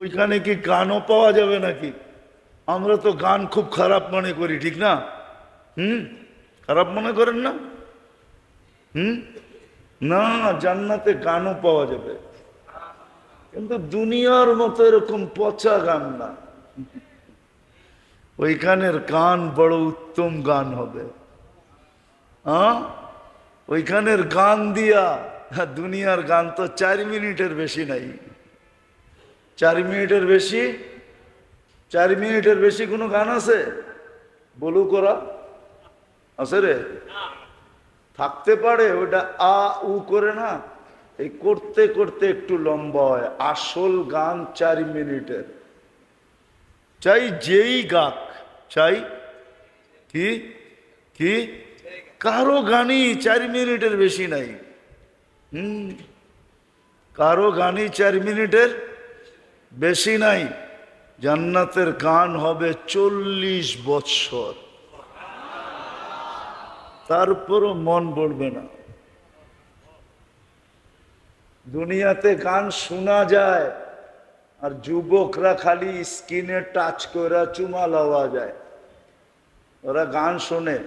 ওইখানে কি গানও পাওয়া যাবে নাকি? আমরা তো গান খুব খারাপ মনে করি, ঠিক না? হুম? খারাপ মনে করেন না? হুম? না, জান্নাতে গানও পাওয়া যাবে। কিন্তু দুনিয়ার মতো এরকম পচা গান না। ওইখানের গান বড় উত্তম গান হবে। হ্যাঁ ওইখানের গান দিয়া, দুনিয়ার গান তো চার মিনিটের বেশি নাই। চার মিনিটের বেশি, চার মিনিটের বেশি কোনো গান আছে? বলু করা। আছে রে? থাকতে পারে, ওটা আ, উ করে না। এই করতে করতে একটু লম্বা হয়। আসল গান চার মিনিটের। চাই যেই গাক, চাই। কি? কি? কারও গানই চার মিনিটের বেশি নাই। হুম। কারও গানই চার মিনিটের বেশি নাই, জান্নাতের গান হবে চল্লিশ বৎসর তারপরও মন পড়বে না। দুনিয়াতে গান শোনা যায়, আর যুবকরা খালি স্কিনে টাচ করে চুমা লওয়া যায়। ওরা গান শোনে,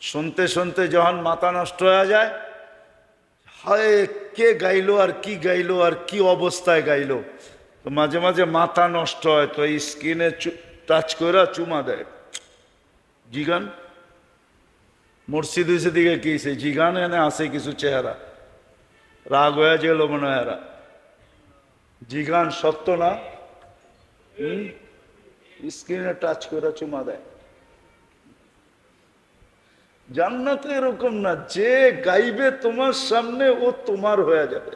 শুনতে শুনতে যখন মাথা নষ্ট হয়ে যায়, হয় কে গাইলো আর কি গাইলো আর কি অবস্থায় গাইলো। তো মাঝে মাঝে মাথা নষ্ট হয়, তো এই স্কিনে টাচ করে চুমা দেয়। জিগান। মসজিদ হয়েছে দিকে কি সে জিগান, এনে আসে কিছু চেহারা। রাগ হয়ে গেল মনে হয়। জিগান সত্য না? স্ক্রিনে টাচ করে চুমা দেয়। জান্নাতে এরকম না, যে গাইবে তোমার সামনে, ও তোমার হয়ে যাবে।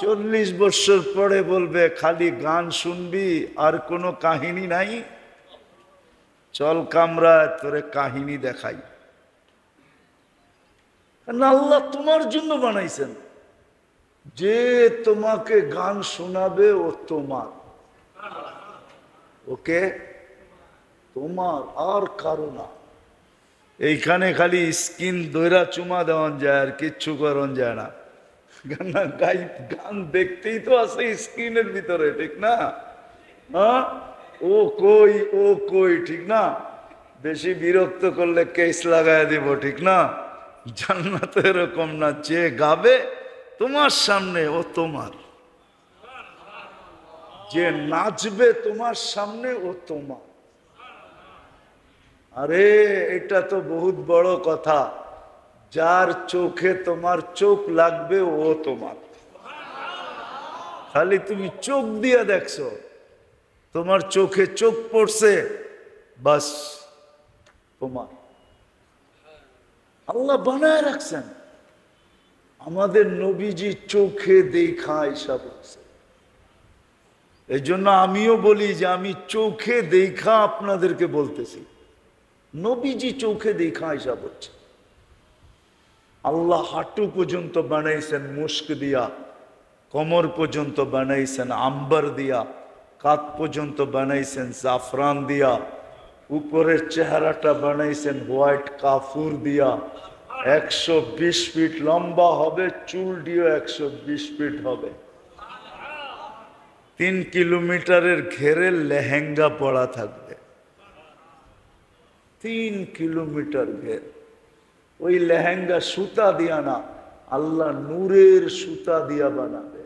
চল্লিশ বছর পরে বলবে, খালি গান শুনবি, আর কোনো কাহিনী নাই। চল কামরা, তোরে কাহিনী দেখাই। আল্লাহ তোমার জন্য বানাইছেন। যে তোমাকে গান শোনাবে, ও তোমার। ওকে? তোমার, আর কারও না। এইখানে খালি স্কিন দৈরা চুমা দেওয়ান যায়, আর কিচ্ছু করন যায় না। গান দেখতেই তো আছে স্ক্রিনের ভিতরে, ঠিক না? হ্যাঁ? ও কই ও কই, ঠিক না? বেশি বিরক্ত করলে কেস দিব, ঠিক না? জান্নাত এরকম না, যে গাবে তোমার সামনে, ও তোমার। যে নাচবে তোমার সামনে, ও তোমার। আরে, এটা তো বহুত বড় কথা। যার চোখে তোমার চোখ লাগবে, ও তোমার। খালি তুমি চোখ দিয়ে দেখছ, তোমার চোখে চোখ পড়ছে, বাস তোমার। আল্লাহ বানায় রাখছেন। আমাদের নবীজি চোখে দেখা হিসাব হচ্ছে এই জন্য আমিও বলি যে আমি চোখে দেখা আপনাদেরকে বলতেছি। নবীজি চোখে দেখা হিসাব হচ্ছে আল্লাহ হাঁটু পর্যন্ত বানাইছেন মুস্ক দিয়া, কমর পর্যন্ত বানাইছেন আম্বার দিয়া কাত পর্যন্ত বানাইছেন জাফরান দিয়া, উপরের চেহারাটা বানাইছেন হোয়াইট কাফুর দিয়া, একশো বিশ ফিট লম্বা হবে, চুল দিয়েও একশো বিশ ফিট হবে। তিন কিলোমিটারের ঘেরে লেহেঙ্গা পড়া থাকবে। তিন কিলোমিটার ঘের। ওই লেহেঙ্গা সুতা দিয়া না, আল্লাহ নূরের সুতা দিয়া বানাবে।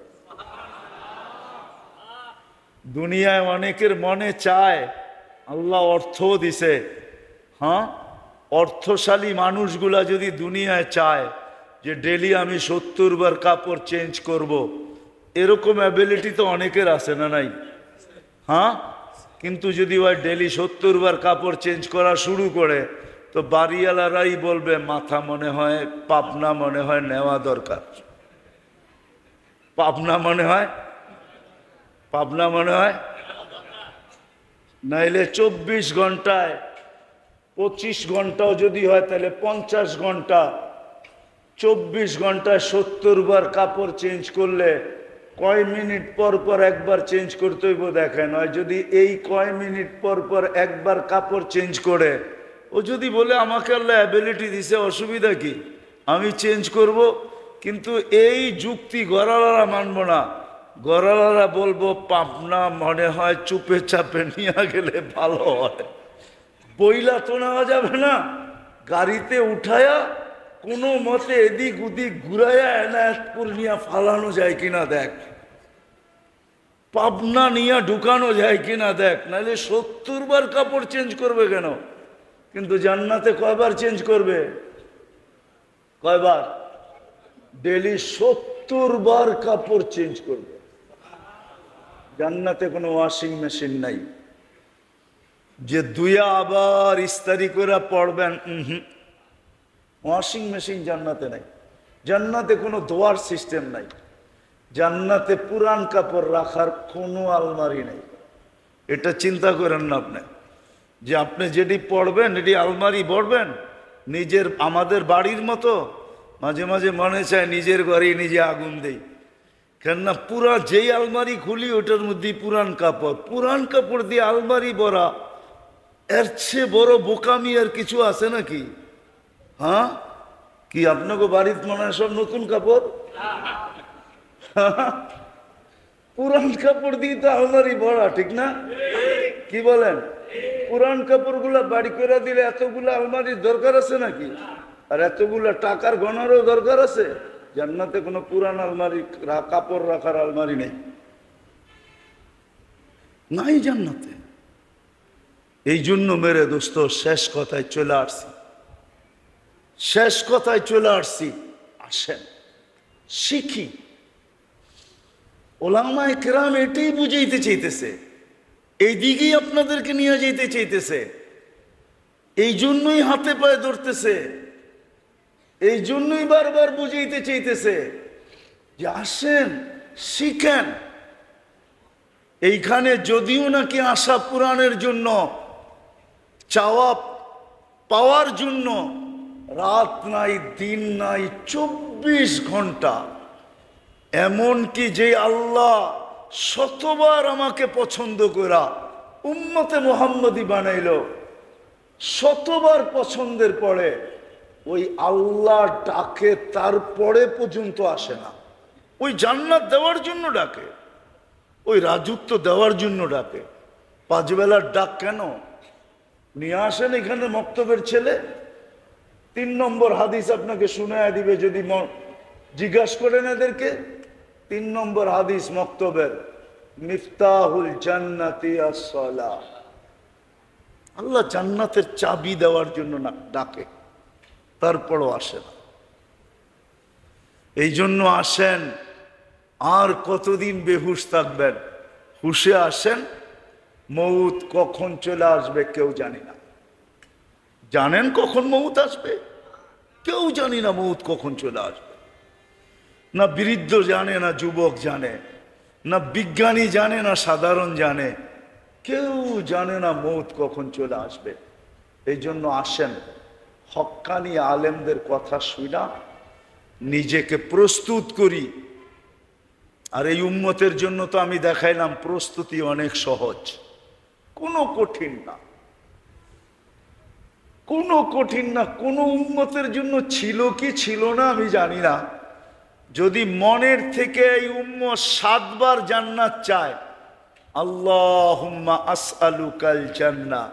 দুনিয়ায় অনেকের মনে চায়, আল্লাহ অর্থ দিছে। হ্যাঁ? অর্থশালী মানুষগুলা যদি দুনিয়ায় চায় যে ডেলি আমি সত্তর বার কাপড় চেঞ্জ করব। এরকম অ্যাবিলিটি তো অনেকের আছে না নাই? হ্যাঁ? কিন্তু যদি ওই ডেলি সত্তর বার কাপড় চেঞ্জ করা শুরু করে তো বাড়িওয়ালারাই বলবে, মাথা মনে হয়, পাবনা মনে হয় নেওয়া দরকার। পাবনা মনে হয়? পাবনা মনে হয়? নাইলে চব্বিশ ঘন্টায়, পঁচিশ ঘন্টাও যদি হয়, তাহলে পঞ্চাশ ঘণ্টা। চব্বিশ ঘন্টায় সত্তর বার কাপড় চেঞ্জ করলে কয় মিনিট পর পর একবার চেঞ্জ করতে হইব দেখেন, হয় যদি এই কয় মিনিট পর পর একবার কাপড় চেঞ্জ করে ও যদি বলে আমাকে আল্লাহ অ্যাবিলিটি দিছে, অসুবিধা কি? আমি চেঞ্জ করব, কিন্তু এই যুক্তি গড়ালারা মানব না। গড়ালারা বলব পাপনা মনে হয় চুপে চাপে নিয়ে গেলে ভালো হয়। বইলা তো নেওয়া যাবে না। গাড়িতে উঠায়া কোনো মতে এদিক ওদিক ঘুরাইয়া এনায়তপুর নিয়ে ফালানো যায় কিনা দেখ। পাবনা নিয়ে ঢুকানো যায় কিনা দেখ। নাহলে সত্তর বার কাপড় চেঞ্জ করবে কেন? কিন্তু জান্নাতে কয়বার চেঞ্জ করবে? কয়বার? ডেলি সত্তর বার কাপড় চেঞ্জ করবে। জান্নাতে কোনো ওয়াশিং মেশিন নাই। যে দুইয়া আবার ইস্তারি করে পড়বেন ওয়াশিং মেশিন জান্নাতে নাই। জান্নাতে কোনো দোয়ার সিস্টেম নাই। জান্নাতে পুরান কাপড় রাখার কোনো আলমারি নেই। এটা চিন্তা করেন না আপনি। যে আপনি যেটি পড়বেন, এটি আলমারি পড়বেন নিজের, আমাদের বাড়ির মতো। মাঝে মাঝে মনে চায়, নিজের ঘরে নিজে আগুন দেই। কেননা পুরা যেই আলমারি খুলি, ওটার মধ্যে পুরান কাপড়। পুরান কাপড় দিয়ে আলমারি ভরা। এর চেয়ে বড় বোকামি আর কিছু আছে নাকি? হ্যাঁ? কি আপনাকে বাড়িতে মনে হয় সব নতুন কাপড়? পুরান কাপড় দিয়ে তো আলমারি ভরা, ঠিক না? কি বলেন? পুরান কাপড়গুলা বাড়ি করে দিলে এতগুলো আলমারির দরকার আছে নাকি? আর এতগুলো টাকার গণারও দরকার আছে? জান্নাতে কোনো পুরান আলমারি কাপড় রাখার আলমারি নেই। নাই জান্নাতে। এই জন্য মেরে দোস্ত, শেষ কথায় চলে আসছি। শেষ কথায় চলে আসছি। আসেন। শিখি। ওলামায় কেরাম এটাই বুঝাইতে চাইতেছে। এই দিকেই আপনাদেরকে নিয়ে যেতে চাইতেছে। এই জন্যই হাতে পায়ে ধরতেছে। এই জন্যই বারবার বুঝাইতে চাইতেছে যে আসেন, শিখেন। এইখানে যদিও নাকি আশা পুরাণের জন্য, চাওয়া পাওয়ার জন্য রাত নাই, দিন নাই, চব্বিশ ঘণ্টা। এমন কি যে আল্লাহ শতবার আমাকে পছন্দ করা উম্মতে মোহাম্মদী বানাইল। শতবার পছন্দের পরে ওই আল্লাহ ডাকে, তারপরে পর্যন্ত আসে না। ওই জান্নাত দেওয়ার জন্য ডাকে, ওই রাজত্ব দেওয়ার জন্য ডাকে। পাঁচবেলার ডাক কেন? নিয়ে আসেন এখানে মক্তবের ছেলে। তিন নম্বর হাদিস আপনাকে শুনে দিবে, যদি জিজ্ঞাসা করেন এদেরকে। তিন নম্বর হাদিস মক্তবের, মিফতাহুল জান্নাতি আসসালাহ আল্লাহ জান্নাতের চাবি দেওয়ার জন্য না, ডাকে। তারপরও আসে না। এই জন্য আসেন, আর কতদিন বেহুশ থাকবেন? হুশে আসেন মৌত কখন চলে আসবে কেউ জানি না। জানেন কখন মৌত আসবে? কেউ জানি না মৌত কখন চলে আসবে। না বৃদ্ধ জানে, না যুবক জানে, না বিজ্ঞানী জানে, না সাধারণ জানে, কেউ জানে না মৌত কখন চলে আসবে। এই জন্য আসেন। হক্কানি আলেমদের কথা শুনা নিজেকে প্রস্তুত করি। আর এই উম্মতের জন্য তো আমি দেখাইলাম, প্রস্তুতি অনেক সহজ। কোনো কঠিন না। কোনো কঠিন না, কোনো উন্মতের জন্য ছিল কি ছিল না আমি জানি না। যদি মনের থেকে এই উম্ম সাতবার জান্নাত চায় আল্লাহ আস আলু কাল জান্না।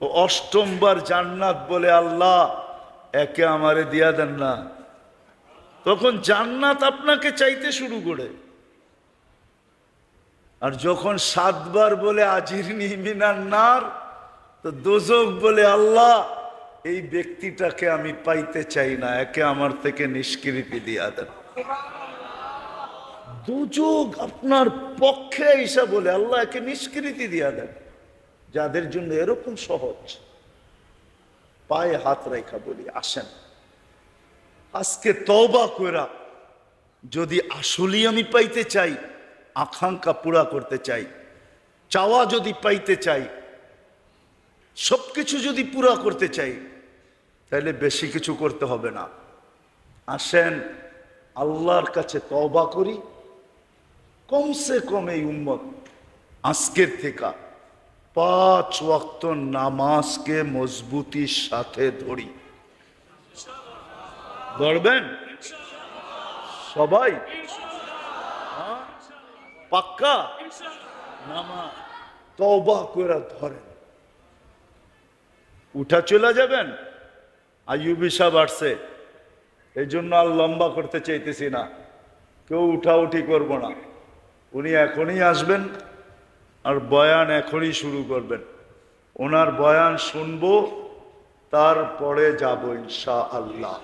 ও অষ্টমবার জান্নাত বলে আল্লাহ, একে আমারে দিয়া দেন না। তখন জান্নাত আপনাকে চাইতে শুরু করে। আর যখন সাতবার বলে আজির নিমিনার নার, তো দোজক বলে আল্লাহ এই ব্যক্তিটাকে আমি পাইতে চাই না, একে আমার থেকে নিষ্কৃতি দিয়া দেন। দুযোগ আপনার পক্ষে ঈশা বলে, আল্লাহ একে নিষ্কৃতি দিয়া দেন। যাদের জন্য এরকম সহজ, পায়ে হাত রেখা বলি, আসেন। আজকে তওবা করা যদি আসলেই আমি পাইতে চাই, আকাঙ্ক্ষা পুরা করতে চাই, চাওয়া যদি পাইতে চাই সব কিছু যদি পুরা করতে চাই তাহলে বেশি কিছু করতে হবে না। আসেন, আল্লাহর কাছে তওবা করি। কমসে কম এই উম্মত আজকের থেকে পাঁচ ওয়াক্ত নামাজকে মজবুতির সাথে ধরি। ধরবেন? সবাই? হ্যাঁ? পাক্কা? নামা তবা করে ধরেন। উঠা চলে যাবেন? আইয়ুবি সাহ আসছে। এই জন্য আর লম্বা করতে চাইতেছি না। কেউ উঠাউঠি করব না। উনি এখনই আসবেন আর বয়ান এখনই শুরু করবেন। ওনার বয়ান শুনব, তারপরে যাব ইনশা আল্লাহ